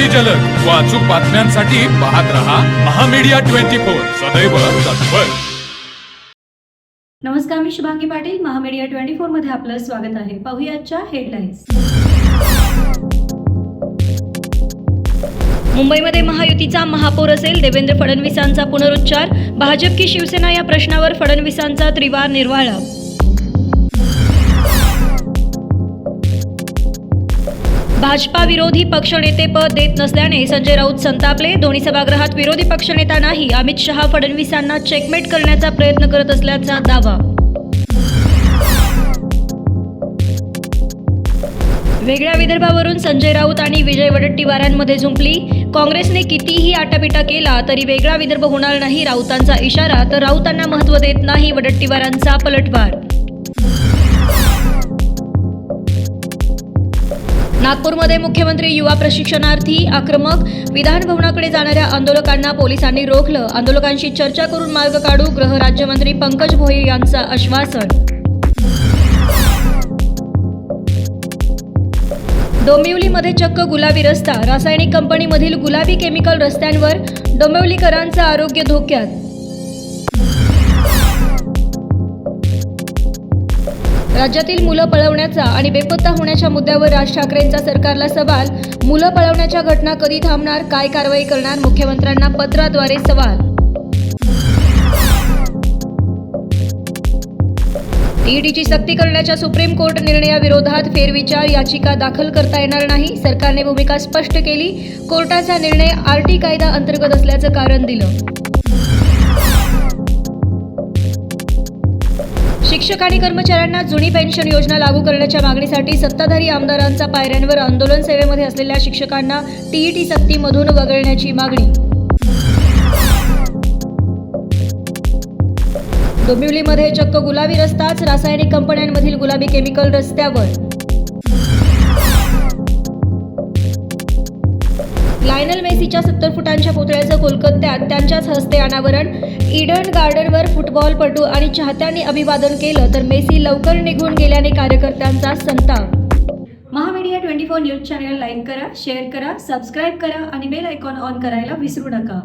अगदी जलद. व अचूक बातम्यांसाठी पाहत रहा महामीडिया ट्वेंटी फोर. सदैव तत्पर. नमस्कार मी शुभांगी पाटील. महामीडिया ट्वेंटी फोरमध्ये आपलं स्वागत आहे. पाहुयाच्या हेडलाईन्स. मुंबईमध्ये महायुतीचा महापौर असेल देवेंद्र फडणवीसांचा पुनरुच्चार. भाजप की शिवसेना या प्रश्नावर फडणवीसांचा त्रिवार निर्वाळा. भाजपा विरोधी पक्षनेतेपद देत नसल्याने संजय राऊत संतापले. दोन्ही सभागृहात विरोधी पक्षनेता नाही अमित शहा फडणवीसांना चेकमेट करण्याचा प्रयत्न करत असल्याचा दावा. वेगळ्या विदर्भावरून संजय राऊत आणि विजय वडट्टीवारांमध्ये झुंपली. काँग्रेसने कितीही आटापिटा केला तरी वेगळा विदर्भ होणार नाही राऊतांचा इशारा तर राऊतांना महत्त्व देत नाही वडट्टीवारांचा पलटवार. नागपूरमध्ये मुख्यमंत्री युवा प्रशिक्षणार्थी आक्रमक विधान भवनाकडे जाणाऱ्या आंदोलकांना पोलिसांनी रोखलं. आंदोलकांशी चर्चा करून मार्ग काढू गृहराज्यमंत्री पंकज भोये यांचं आश्वासन. डोंबिवलीमध्ये चक्क गुलाबी रस्ता. रासायनिक कंपनीमधील गुलाबी केमिकल रस्त्यांवर डोंबिवलीकरांचं आरोग्य धोक्यात. राज्यातील मुलं पळवण्याचा आणि बेपत्ता होण्याच्या मुद्द्यावर राज ठाकरेंचा सरकारला सवाल. मुलं पळवण्याच्या घटना कधी थांबणार काय कारवाई करणार मुख्यमंत्र्यांना पत्राद्वारे सवाल. ईडीची सक्ती करण्याच्या सुप्रीम कोर्ट निर्णयाविरोधात फेरविचार याचिका दाखल करता येणार नाही. सरकारने भूमिका स्पष्ट केली. कोर्टाचा निर्णय आरटी कायदा अंतर्गत असल्याचं कारण दिलं. शिक्षक आणि कर्मचाऱ्यांना जुनी पेन्शन योजना लागू करण्याच्या मागणीसाठी सत्ताधारी आमदारांचा पायऱ्यांवर आंदोलन सेवेमध्ये असलेल्या शिक्षकांना टीईटी सक्तीमधून वगळण्याची मागणी. डोंबिवलीमध्ये चक्क गुलाबी रस्ताच रासायनिक कंपन्यांमधील गुलाबी केमिकल रस्त्यावर. लायनल मेसीच्या सत्तर फुटांच्या पुतळ्याचं कोलकात्यात त्यांच्याच हस्ते अनावरण. इडन गार्डनवर फुटबॉलपटू आणि चाहत्यांनी अभिवादन केलं तर मेसी लवकर निघून गेल्याने कार्यकर्त्यांचा संताप. Mahamedia twenty four news channel like करा शेअर करा सबस्क्राईब करा आणि बेल आयकॉन ऑन करायला विसरू नका.